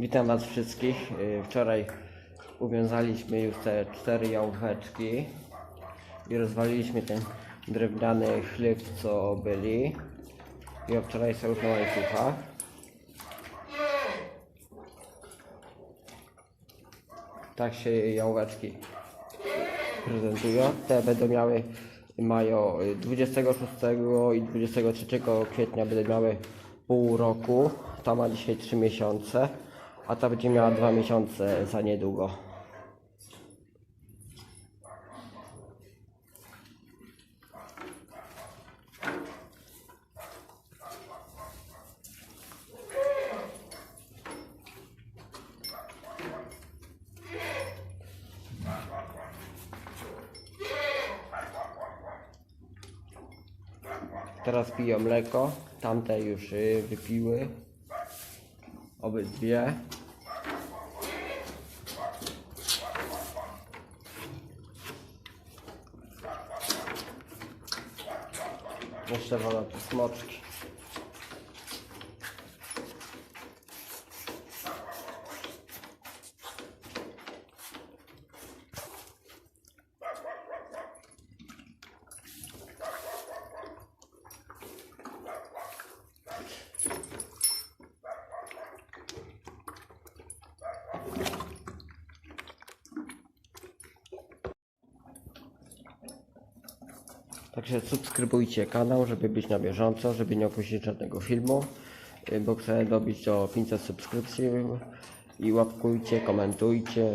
Witam Was wszystkich. Y, Wczoraj uwiązaliśmy już te cztery jałóweczki i rozwaliliśmy ten drewniany chleb, co byli. I od wczoraj są już na łańcuchach. Tak się jałóweczki prezentują. Te będą miały, mają y, 26 i 23 kwietnia będą miały pół roku. Ta ma dzisiaj 3 miesiące, a ta będzie miała 2 miesiące za niedługo. Teraz piją mleko, tamte już y, wypiły. Obydwie. Jeszcze wolę te smoczki. Także subskrybujcie kanał, żeby być na bieżąco, żeby nie opuścić żadnego filmu, y, bo chcę dobić do 500 subskrypcji i łapkujcie, komentujcie.